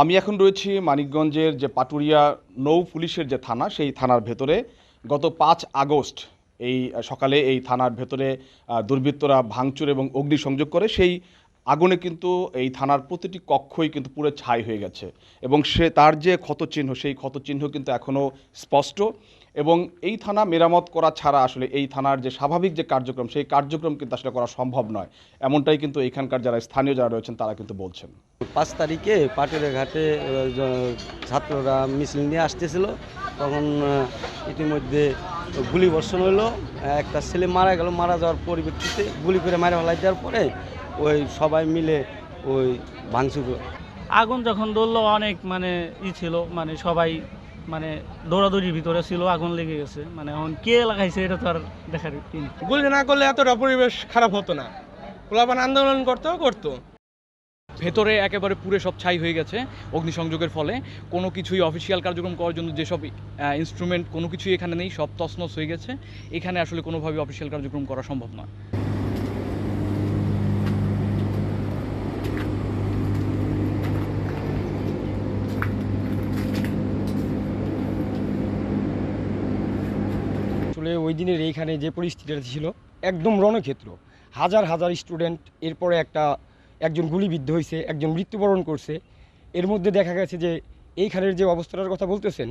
আমি এখন রয়েছি মানিকগঞ্জের যে পাটুরিয়া নৌ পুলিশের যে থানা, সেই থানার ভেতরে। গত পাঁচ আগস্ট এই সকালে এই থানার ভেতরে দুর্বৃত্তরা ভাঙচুর এবং অগ্নিসংযোগ করে, সেই আগুনে কিন্তু এই থানার প্রতিটি কক্ষই কিন্তু পুরো ছাই হয়ে গেছে। এবং সে, তার যে ক্ষতচিহ্ন, সেই ক্ষতচিহ্ন কিন্তু এখনও স্পষ্ট। এবং এই থানা মেরামত করা ছাড়া আসলে এই থানার যে স্বাভাবিক যে কার্যক্রম সেই কার্যক্রম কিন্তু আসলে করা সম্ভব নয়। এমনটাই কিন্তু এখানকার যারা স্থানীয় যারা রয়েছেন তারা কিন্তু বলছেন। পাঁচ তারিখে পাটুরে ঘাটে ছাত্ররা মিছিল নিয়ে আসতেছিল। তখন ইতিমধ্যে গুলি বর্ষণ হলো একটা ছেলে মারা গেল মারা যাওয়ার পরিপ্রেক্ষিতে গুলি করে মারা ফেলাই দেওয়ার পরে ওই সবাই মিলে ওই ভাঙচুর আগুন যখন ধরলো অনেক মানে ই ছিল মানে সবাই মানে দৌড়াদৌড়ির ভিতরে ছিল আগুন লেগে গেছে। মানে এখন কে লাগাইছে এটা তো আর দেখার। গুলি না করলে এতটা পরিবেশ খারাপ হতো না। পোলাপান আন্দোলন করতেও করতো। ভেতরে একেবারে পুরে সব ছাই হয়ে গেছে অগ্নিসংযোগের ফলে। কোনো কিছুই অফিসিয়াল কার্যক্রম করার জন্য যেসব ইনস্ট্রুমেন্ট কোনো কিছুই এখানে নেই সব তছনছ হয়ে গেছে। এখানে আসলে কোনোভাবে অফিসিয়াল কার্যক্রম করা সম্ভব নয়। আসলে ওই দিনের এইখানে যে পরিস্থিতিটা ছিল, একদম রণক্ষেত্র। হাজার হাজার স্টুডেন্ট এরপরে একটা, একজন গুলিবিদ্ধ হয়েছে একজন মৃত্যুবরণ করছে। এর মধ্যে দেখা গেছে যে, এইখানের যে অবস্থাটার কথা বলতেছেন,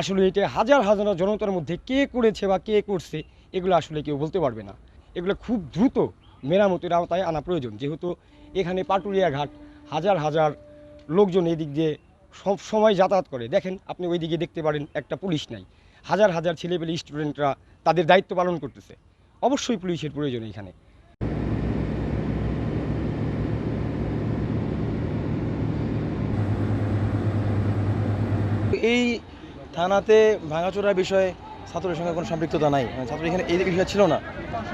আসলে এটা হাজার হাজার জনতার মধ্যে কে করেছে বা কে করছে, এগুলো আসলে কেউ বলতে পারবে না। এগুলো খুব দ্রুত মেরামতের আওতায় আনা প্রয়োজন। যেহেতু এখানে পাটুরিয়া ঘাট, হাজার হাজার লোকজন এদিক দিয়ে সব সময় যাতায়াত করে। দেখেন, আপনি ওইদিকে দেখতে পারেন একটা পুলিশ নাই। হাজার হাজার ছেলেপেলে স্টুডেন্টরা তাদের দায়িত্ব পালন করতেছে। অবশ্যই পুলিশের প্রয়োজন এখানে। এই থানাতে ভাঙাচোরার বিষয়ে ছাত্রের সঙ্গে কোনো সম্পৃক্ততা নাই। মানে ছাত্র এখানে এই বিষয় ছিল না।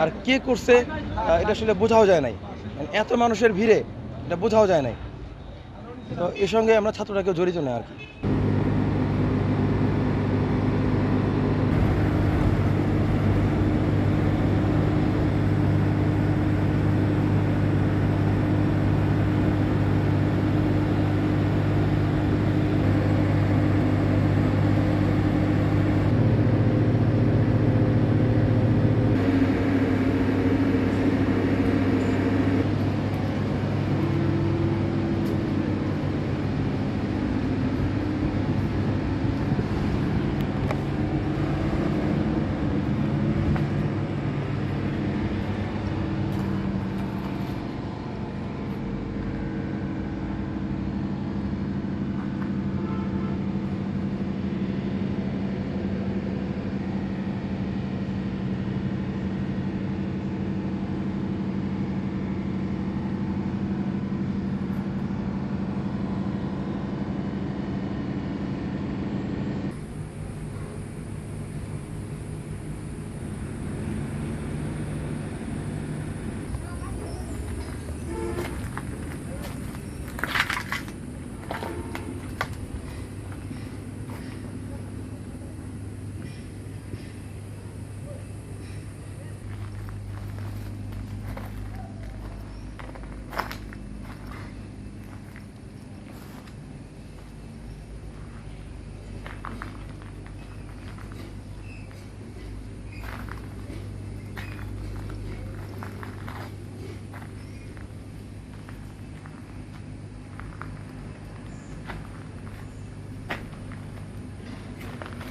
আর কে করছে এটা আসলে বোঝাও যায় নাই। মানে এত মানুষের ভিড়ে এটা বোঝাও যায় নাই। তো এর সঙ্গে আমরা ছাত্ররা কেউ জড়িত নয় আর কি।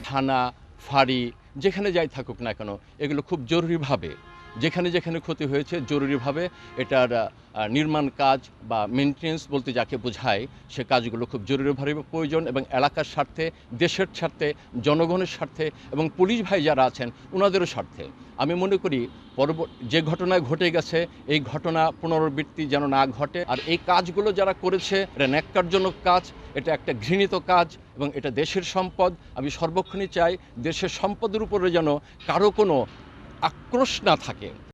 থানা ফাঁড়ি যেখানে যাই থাকুক না কেন এগুলো খুব জরুরিভাবে যেখানে যেখানে ক্ষতি হয়েছে, জরুরিভাবে এটার নির্মাণ কাজ বা মেনটেন্স বলতে যাকে বোঝায়, সে কাজগুলো খুব জরুরিভাবে প্রয়োজন এবং এলাকার স্বার্থে, দেশের স্বার্থে, জনগণের স্বার্থে এবং পুলিশ ভাই যারা আছেন ওনাদেরও স্বার্থে। আমি মনে করি পরব, যে ঘটনা ঘটে গেছে, এই ঘটনা পুনরাবৃত্তি যেন না ঘটে, আর এই কাজগুলো যারা করেছে, এটা ন্যাক্কারজনক কাজ, এটা একটা ঘৃণিত কাজ এবং এটা দেশের সম্পদ। আমি সর্বক্ষণই চাই দেশের সম্পদের উপরে যেন কারও কোনো আক্রোশ না থাকে।